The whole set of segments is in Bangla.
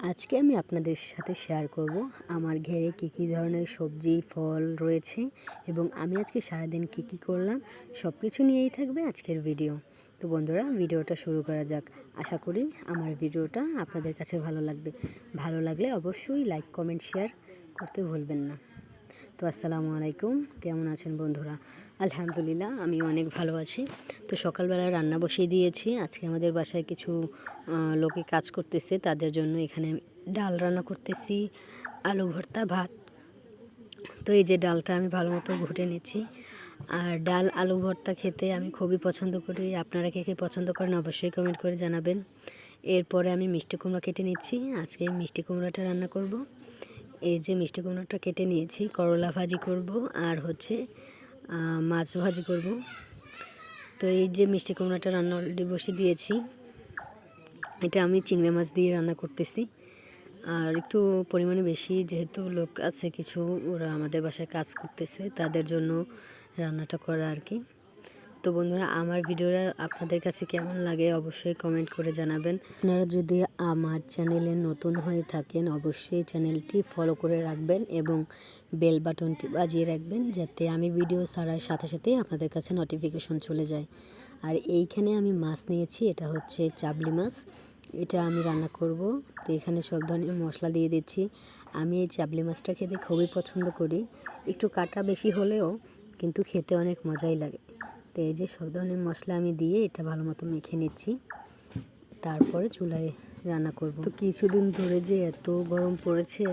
আজকে আমি আপনাদের সাথে শেয়ার করব আমার ঘেরে কী কী ধরনের সবজি, ফল রয়েছে এবং আমি আজকে সারাদিন কী কী করলাম সব কিছু নিয়েই থাকবে আজকের ভিডিও তো বন্ধুরা, ভিডিওটা শুরু করা যাক। আশা করি আমার ভিডিওটা আপনাদের কাছে ভালো লাগবে। ভালো লাগলে অবশ্যই লাইক কমেন্ট শেয়ার করতে ভুলবেন না। তো আসসালামু আলাইকুম। কেমন আছেন বন্ধুরা? আলহামদুলিল্লাহ আমি অনেক ভালো আছি। তো সকালবেলা রান্না বসিয়ে দিয়েছি। আজকে আমাদের বাসায় কিছু লোকে কাজ করতেছে, তাদের জন্য এখানে ডাল রান্না করতেছি, আলু ভর্তা, ভাত। তো এই যে ডালটা আমি ভালো মতো ঘুটে নিচ্ছি। আর ডাল, আলু ভর্তা খেতে আমি খুবই পছন্দ করি। আপনারা কে কে পছন্দ করেন অবশ্যই কমেন্ট করে জানাবেন। এরপরে আমি মিষ্টি কুমড়া কেটে নিচ্ছি। আজকে মিষ্টি কুমড়াটা রান্না করব। এই যে মিষ্টি কুমড়াটা কেটে নিয়েছি, করলা ভাজি করব আর হচ্ছে মাছ ভাজি করব। তো এই যে মিষ্টি কুমড়াটা রান্না অলরেডি বসে দিয়েছি, এটা আমি চিংড়ি মাছ দিয়ে রান্না করতেছি। আর একটু পরিমাণে বেশি যেহেতু লোক আছে, কিছু ওরা আমাদের বাসায় কাজ করতেছে, তাদের জন্য রান্নাটা করা আর কি। তো বন্ধুরা, আমার ভিডিওটা আপনাদের কাছে কেমন লাগে অবশ্যই কমেন্ট করে জানাবেন। আপনারা যদি আমার চ্যানেলে নতুন হয়ে থাকেন, অবশ্যই চ্যানেলটি ফলো করে রাখবেন এবং বেল বাটনটি বাজিয়ে রাখবেন, যাতে আমি ভিডিও ছাড়ার সাথে সাথে আপনাদের কাছে নোটিফিকেশন চলে যায়। আর এইখানে আমি মাছ নিয়েছি, এটা হচ্ছে চাবলি মাছ। এটা আমি রান্না করব। তো এখানে সব ধরনের মশলা দিয়ে দিচ্ছি। আমি এই চাবলি মাছটা খেতে খুবই পছন্দ করি। একটু কাটা বেশি হলেও কিন্তু খেতে অনেক মজাই লাগে। তো এই যে সব ধরনের মশলা আমি দিয়ে এটা ভালো মতো মেখে নিচ্ছি। তারপরে চুলায় রান্না করব। তো কিছুদিন ধরে যে এত গরম পড়েছে,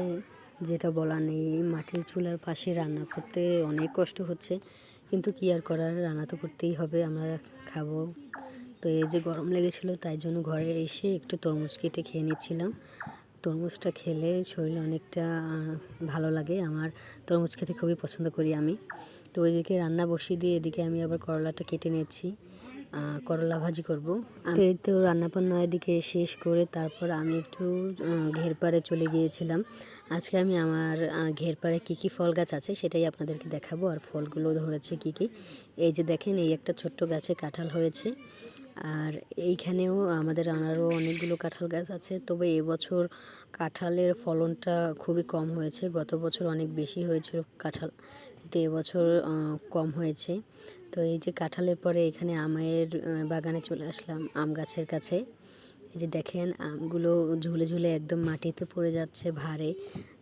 যেটা বলা নেই মাটির চুলার পাশে রান্না করতে অনেক কষ্ট হচ্ছে। কিন্তু কি আর করার, রান্না তো করতেই হবে, আমরা খাব। তো এই যে গরম লেগেছিল, তাই জন্য ঘরে এসে একটু তরমুজ কেটে খেয়ে নিচ্ছিলাম। তরমুজটা খেলে শরীরে অনেকটা ভালো লাগে। আমার তরমুজ খেতে খুবই পছন্দ করি আমি। তো ওইদিকে রান্না বসিয়ে দিয়ে এদিকে আমি আবার করলাটা কেটে আহ, করলা ভাজি করব। তো এই তো রান্নাবান্না এদিকে শেষ করে তারপর আমি একটু ঘেরপাড়ে চলে গিয়েছিলাম। আজকে আমি আমার ঘেরপাড়ে কী কী ফল গাছ আছে সেটাই আপনাদেরকে দেখাবো আর ফলগুলো ধরেছে কী কী। এই যে দেখেন এই একটা ছোট্ট গাছে কাঁঠাল হয়েছে। আর এইখানেও আমাদের আনারও অনেকগুলো কাঁঠাল গাছ আছে। তবে এবছর কাঁঠালের ফলনটা খুবই কম হয়েছে। গত বছর অনেক বেশি হয়েছিল কাঁঠাল। কিন্তু বছর কম হয়েছে। তো এই যে কাঁঠালের পরে এখানে আমের বাগানে চলে আসলাম আম গাছের কাছে। এই যে দেখেন, আমগুলো ঝুলে ঝুলে একদম মাটিতে পড়ে যাচ্ছে ভারে।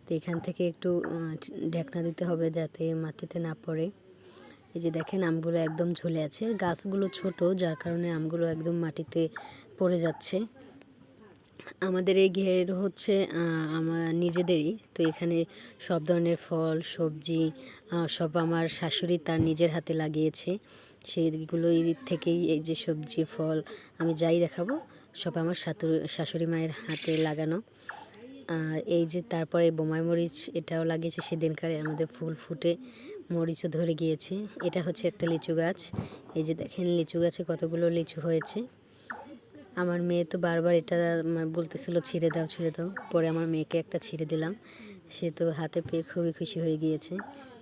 তো এখান থেকে একটু ঢেকনা দিতে হবে যাতে মাটিতে না পড়ে। এই যে দেখেন, আমগুলো একদম ঝুলে আছে। গাছগুলো ছোট, যার কারণে আমগুলো একদম মাটিতে পড়ে যাচ্ছে। আমাদের এই ঘের হচ্ছে আমার নিজেদেরই। তো এখানে সব ধরনের ফল, সবজি সব আমার শাশুড়ি তার নিজের হাতে লাগিয়েছে। সেইগুলোই থেকেই এই যে সবজি, ফল আমি যাই দেখাবো, সব আমার শাশুড়ি মায়ের হাতে লাগানো। এই যে তারপরে বোমাই মরিচ এটাও লাগিয়েছে, সেদিনকার মধ্যে ফুল ফুটে মরিচও ধরে গিয়েছে। এটা হচ্ছে একটা লিচু গাছ। এই যে দেখেন লিচু গাছে কতগুলো লিচু হয়েছে। আমার মেয়ে তো বারবার এটা আমার বলতেছিল, ছিঁড়ে দাও ছিঁড়ে দাও। পরে আমার মেয়েকে একটা ছিঁড়ে দিলাম। সে তো হাতে পেয়ে খুবই খুশি হয়ে গিয়েছে।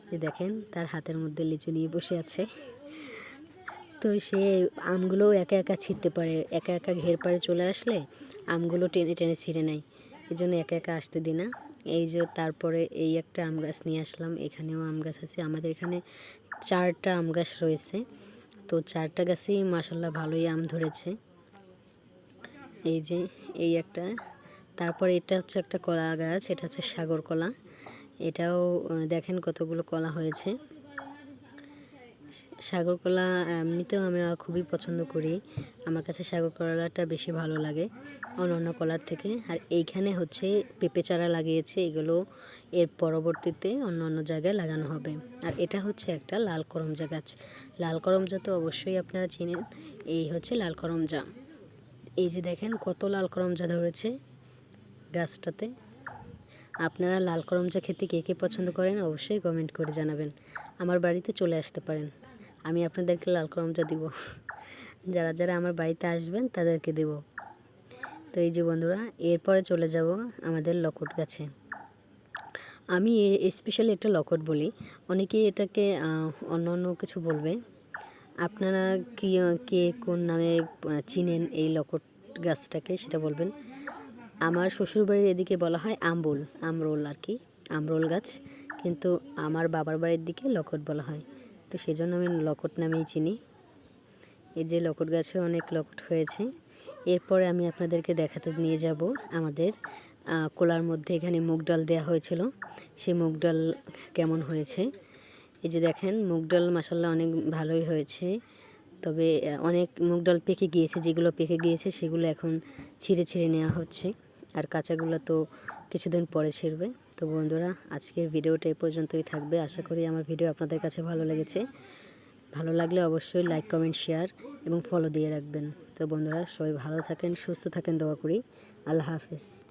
যে দেখেন, তার হাতের মধ্যে লিচু নিয়ে বসে আছে। তো সে আমগুলো একা একা ছিঁড়তে পারে। একা একা ঘের পাড়ে চলে আসলে আমগুলো টেনে টেনে ছিঁড়ে নেয়। এই জন্য একা একা আসতে দিই না। এই যে তারপরে এই একটা আম গাছ নিয়ে আসলাম। এখানেও আম গাছ আছে। আমাদের এখানে চারটা আম গাছ রয়েছে। তো চারটা গাছেই মাসাল্লাহ ভালোই আম ধরেছে। এই যে, এই একটা। তারপর এটা হচ্ছে একটা কলা গাছ, এটা হচ্ছে সাগর কলা। এটাও দেখেন কতগুলো কলা হয়েছে। সাগর কলা এমনিতেও আমরা খুবই পছন্দ করি। আমার কাছে সাগর কলাটা বেশি ভালো লাগে অন্য অন্য কলার থেকে। আর এইখানে হচ্ছে পেঁপে চারা লাগিয়েছে, এগুলো এর পরবর্তীতে অন্য অন্য জায়গায় লাগানো হবে। আর এটা হচ্ছে একটা লাল করমজা গাছ। লাল করমজা তো অবশ্যই আপনারা চেনেন, এই হচ্ছে লাল করমজা। এই যে দেখেন কত লাল করমজা ধরেছে গাছটাতে। আপনারা লাল করমচা খেতে কে কে পছন্দ করেন অবশ্যই কমেন্ট করে জানাবেন। আমার বাড়িতে চলে আসতে পারেন। আমি আপনাদেরকে লাল করমচা দিব। যারা যারা আমার বাড়িতে আসবেন তাদেরকে দেব। তো এই যে বন্ধুরা, এরপরে চলে যাব আমাদের লকট গাছে। আমি স্পেশালি এটা লকট বলি। অনেকেই এটাকে অন্য অন্য কিছু বলবে। আপনারা কি, কে কোন নামে চিনেন এই লকট গাছটাকে, সেটা বলবেন। আমার শ্বশুরবাড়ির এদিকে বলা হয় আম্বুল আমরোল আর কি, আমরোল গাছ। কিন্তু আমার বাবার বাড়ির দিকে লকট বলা হয়। তো সেজন্য আমি লকট নামেই চিনি। এই যে লকট গাছে অনেক লকট হয়েছে। এরপরে আমি আপনাদেরকে দেখাতে নিয়ে যাব আমাদের কোলার মধ্যে এখানে মুগ ডাল দেওয়া হয়েছিল। সেই মুগ ডাল কেমন হয়েছে? এই যে দেখেন, মুগ ডাল মাসাল্লাহ অনেক ভালোই হয়েছে। তবে অনেক মুগ ডাল পেকে গিয়েছে, যেগুলো পেকে গিয়েছে সেগুলো এখন ছিঁড়ে ছিঁড়ে নেওয়া হচ্ছে। আর কাঁচাগুলো তো কিছুদিন পরে ছিঁড়বে। তো বন্ধুরা, আজকের ভিডিওটা এই পর্যন্তই থাকবে। আশা করি আমার ভিডিও আপনাদের কাছে ভালো লেগেছে। ভালো লাগলে অবশ্যই লাইক কমেন্ট শেয়ার এবং ফলো দিয়ে রাখবেন। তো বন্ধুরা, সবাই ভালো থাকেন, সুস্থ থাকেন, দোয়া করি। আল্লাহ হাফিজ।